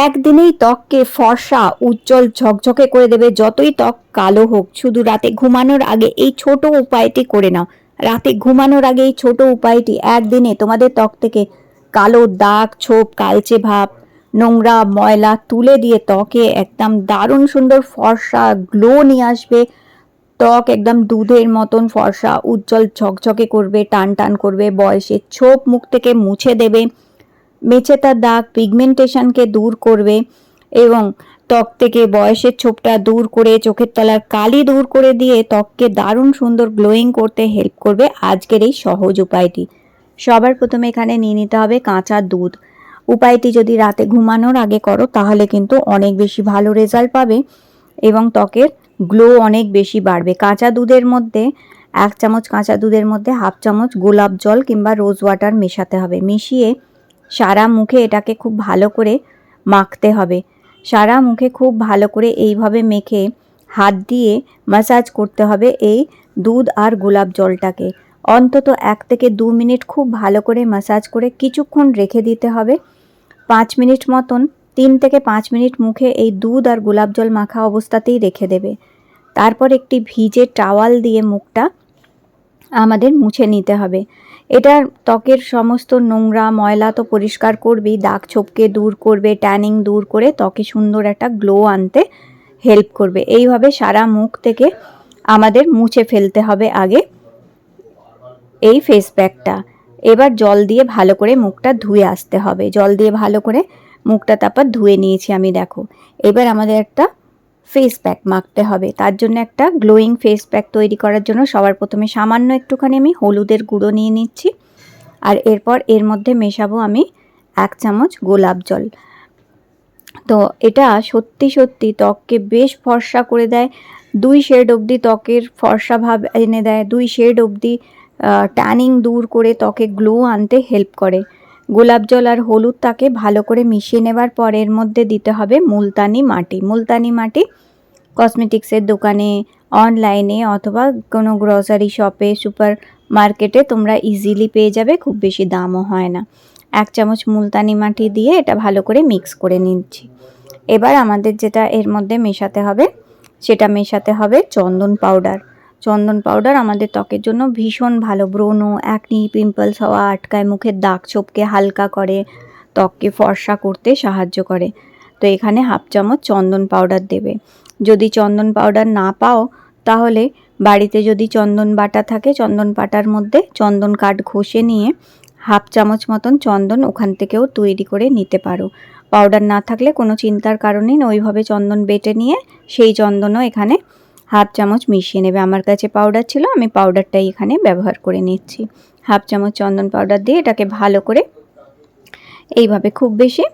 একদিনেই ত্বককে ফর্সা, উজ্জ্বল, ঝকঝকে করে দেবে। যতই ত্বক কালো হোক, শুধু রাতে ঘুমানোর আগে এই ছোট উপায়টি করে নাও। রাতে ঘুমানোর আগে এই ছোট উপায়টি একদিনে তোমাদের ত্বক থেকে কালো দাগ, ছোপ, কালচে ভাব, নোংরা ময়লা তুলে দিয়ে ত্বকে একদম দারুণ সুন্দর ফর্সা গ্লো নিয়ে আসবে। ত্বক একদম দুধের মতন ফর্সা, উজ্জ্বল, ঝকঝকে করবে, টান টান করবে, বয়সের ছোপ মুখ থেকে মুছে দেবে। মেছেতার দাগ পিগমেন্টেশনকে দূর করবে এবং ত্বক থেকে বয়সের ছোপটা দূর করে চোখের তলার কালি দূর করে দিয়ে ত্বককে দারুণ সুন্দর গ্লোয়িং করতে হেল্প করবে আজকের এই সহজ উপায়টি। সবার প্রথমে এখানে নিয়ে নিতে হবে কাঁচা দুধ। উপায়টি যদি রাতে ঘুমানোর আগে করো, তাহলে কিন্তু অনেক বেশি ভালো রেজাল্ট পাবে এবং ত্বকের গ্লো অনেক বেশি বাড়বে। কাঁচা দুধের মধ্যে এক চামচ কাঁচা দুধের মধ্যে হাফ চামচ গোলাপ জল কিংবা রোজ ওয়াটার মেশাতে হবে। মিশিয়ে সারা মুখে এটাকে খুব ভালো করে মাখতে হবে। সারা মুখে খুব ভালো করে এইভাবে মেখে হাত দিয়ে মাসাজ করতে হবে এই দুধ আর গোলাপ জলটাকে। অন্তত এক থেকে দু মিনিট খুব ভালো করে মাসাজ করে কিছুক্ষণ রেখে দিতে হবে। পাঁচ মিনিট মতন, তিন থেকে পাঁচ মিনিট মুখে এই দুধ আর গোলাপ জল মাখা অবস্থাতেই রেখে দেবে। তারপর একটি ভিজে টাওয়াল দিয়ে মুখটা আমাদের মুছে নিতে হবে। এটা ত্বকের সমস্ত নোংরা ময়লা তো পরিষ্কার করবেই, দাগ ছোপকে দূর করবে ট্যানিং দূর করে ত্বকে সুন্দর একটা গ্লো আনতে হেল্প করবে। এইভাবে সারা মুখ থেকে আমাদের মুছে ফেলতে হবে আগে এই ফেস প্যাকটা এবার জল দিয়ে ভালো করে মুখটা ধুয়ে আসতে হবে। জল দিয়ে ভালো করে মুখটা তারপর ধুয়ে নিয়েছি আমি, দেখো। এবার আমাদের একটা ফেস প্যাক মাখতে হবে। তার জন্য একটা গ্লোয়িং ফেস প্যাক তৈরি করার জন্য সবার প্রথমে সামান্য একটুখানি আমি হলুদের গুঁড়ো নিয়ে নিচ্ছি। আর এরপর এর মধ্যে মেশাবো আমি এক চামচ গোলাপ জল। তো এটা সত্যি সত্যি ত্বককে বেশ ফর্সা করে দেয়। দুই শেড অবধি ত্বকের ফর্সা ভাব এনে দেয়। দুই শেড অবধি ট্যানিং দূর করে ত্বকে গ্লো আনতে হেল্প করে। গোলাপ জল আর হলুদ তাকে ভালো করে মিশিয়ে নেবার পর এর মধ্যে দিতে হবে মুলতানি মাটি। মুলতানি মাটি কসমেটিক্সের দোকানে অনলাইনে অথবা কোনো গ্রসারি শপে সুপার মার্কেটে তোমরা ইজিলি পেয়ে যাবে, খুব বেশি দামও হয় না। এক চামচ মুলতানি মাটি দিয়ে এটা ভালো করে মিক্স করে নিচ্ছি। এবার আমাদের যেটা এর মধ্যে মেশাতে হবে, সেটা মেশাতে হবে চন্দন পাউডার চন্দন পাউডার আমাদের ত্বকের জন্য ভীষণ ভালো। ব্রণ অ্যাকনি পিম্পলস হওয়া আটকায়, মুখের দাগ ছোপকে হালকা করে, ত্বককে ফর্সা করতে সাহায্য করে। তো এখানে হাফ চামচ চন্দন পাউডার দেবে। যদি চন্দন পাউডার না পাও, তাহলে বাড়িতে যদি চন্দন বাটা থাকে, চন্দন বাটার মধ্যে চন্দন কাঠ ঘষে নিয়ে হাফ চামচ মতন চন্দন ওখান থেকেও তৈরি করে নিতে পারো। পাউডার না থাকলে কোনো চিন্তার কারণেই ওইভাবে চন্দন বেটে নিয়ে সেই চন্দনও এখানে হাফ চামচ মিশিয়ে নেবে। আমার কাছে পাউডার ছিল, আমি পাউডারটাই এখানে ব্যবহার করে নিচ্ছি। হাফ চামচ চন্দন পাউডার দিয়ে এটাকে ভালো করে এইভাবে খুব বেশি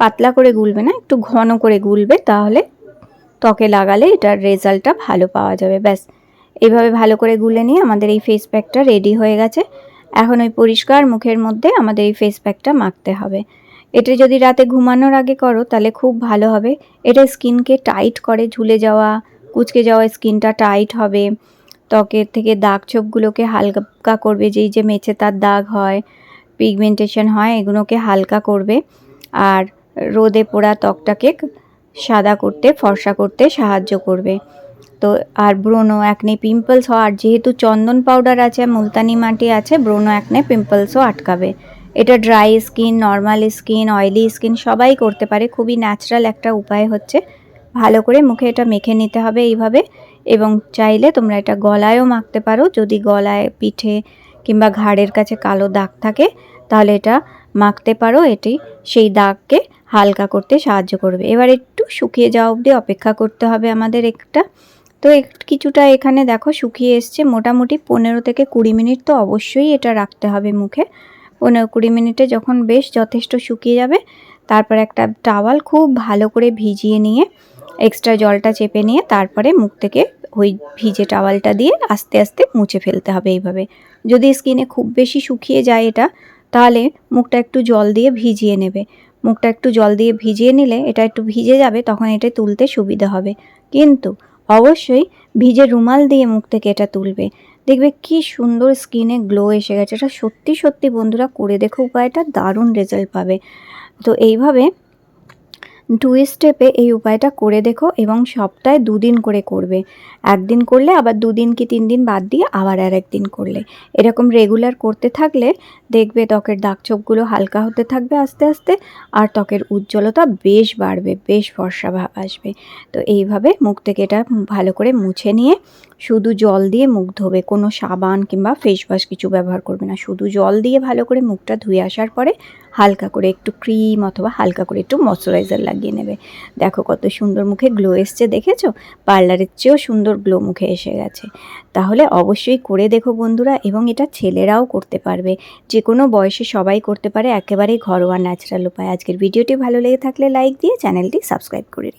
পাতলা করে গুলবে না, একটু ঘন করে গুলবে তাহলে ত্বকে লাগালে এটার রেজাল্টটা ভালো পাওয়া যাবে। ব্যাস, এইভাবে ভালো করে গুলে নিয়ে আমাদের এই ফেস প্যাকটা রেডি হয়ে গেছে। এখন ওই পরিষ্কার মুখের মধ্যে আমাদের এই ফেস প্যাকটা মাখতে হবে। এটা যদি রাতে ঘুমানোর আগে করো তাহলে খুব ভালো হবে। এটা স্কিনকে টাইট করে ঝুলে যাওয়া কুচকে যাওয়া স্কিনটা টাইট হবে, ত্বকের থেকে দাগ ছোপগুলোকে হালকা করবে, যেই যে মেছে তার দাগ হয় পিগমেন্টেশন হয়, এগুলোকে হালকা করবে। আর রোদে পোড়া ত্বকটাকে সাদা করতে, ফর্সা করতে সাহায্য করবে। তো আর ব্রোনো একনে পিম্পলস হওয়ার যেহেতু চন্দন পাউডার আছে, মুলতানি মাটি আছে, ব্রোনো একনে পিম্পলসও আটকাবে। এটা dry skin normal skin oily skin সবাই করতে পারে, খুবই ন্যাচারাল একটা উপায় হচ্ছে। ভালো করে মুখে এটা মেখে নিতে হবে এইভাবে এবং চাইলে তোমরা এটা গলায়ও মাখতে পারো। যদি গলায় পিঠে কিংবা ঘাড়ের কাছে কালো দাগ থাকে, তাহলে এটা মাখতে পারো। এটি সেই দাগকে হালকা করতে সাহায্য করবে। এবার একটু শুকিয়ে যাওয়া অবধি অপেক্ষা করতে হবে আমাদের একটা। তো কিছুটা এখানে দেখো শুকিয়ে এসছে। মোটামুটি পনেরো থেকে কুড়ি মিনিট তো অবশ্যই এটা রাখতে হবে মুখে। পনেরো কুড়ি মিনিটে যখন বেশ যথেষ্ট শুকিয়ে যাবে, তারপর একটা টাওয়াল খুব ভালো করে ভিজিয়ে নিয়ে এক্সট্রা জলটা চেপে নিয়ে তারপরে মুখ থেকে ওই ভিজে টাওয়ালটা দিয়ে আস্তে আস্তে মুছে ফেলতে হবে এইভাবে। যদি স্কিনে খুব বেশি শুকিয়ে যায় এটা, তাহলে মুখটা একটু জল দিয়ে ভিজিয়ে নেবে। মুখটা একটু জল দিয়ে ভিজিয়ে নিলে এটা একটু ভিজে যাবে, তখন এটা তুলতে সুবিধা হবে। কিন্তু অবশ্যই ভিজে রুমাল দিয়ে মুখ থেকে এটা তুলবে। দেখবে কি সুন্দর স্কিনে গ্লো এসে গেছে। এটা সত্যি সত্যি বন্ধুরা করে দেখো, উপায়টা দারুণ রেজাল্ট পাবে। তো এইভাবে টু স্টেপে এই উপায়টা করে দেখো এবং সপ্তাহে দুদিন করে করবে। একদিন করলে আবার দুদিন কি তিন দিন বাদ দিয়ে আবার আর একদিন করলে। এরকম রেগুলার করতে থাকলে দেখবে ত্বকের দাগছোপগুলো হালকা হতে থাকবে আস্তে আস্তে আর ত্বকের উজ্জ্বলতা বেশ বাড়বে, বেশ ফর্সা ভাব আসবে। তো এইভাবে মুখ থেকে এটা ভালো করে মুছে নিয়ে শুধু জল দিয়ে মুখ ধোবে। কোনো সাবান কিংবা ফেস ওয়াশ কিছু ব্যবহার করবে না। শুধু জল দিয়ে ভালো করে মুখটা ধুয়ে আসার পরে হালকা করে একটু ক্রিম অথবা হালকা করে একটু ময়শ্চারাইজার লাগিয়ে নেবে। দেখো কত সুন্দর মুখে গ্লো এসছে, দেখেছ? পার্লারের চেয়েও সুন্দর গ্লো মুখে এসে গেছে। তাহলে অবশ্যই করে দেখো বন্ধুরা, এবং এটা ছেলেরাও করতে পারবে। যে কোনো বয়সে সবাই করতে পারে, একেবারেই ঘরোয়া ন্যাচারাল উপায়। আজকের ভিডিওটি ভালো লেগে থাকলে লাইক দিয়ে চ্যানেলটি সাবস্ক্রাইব করে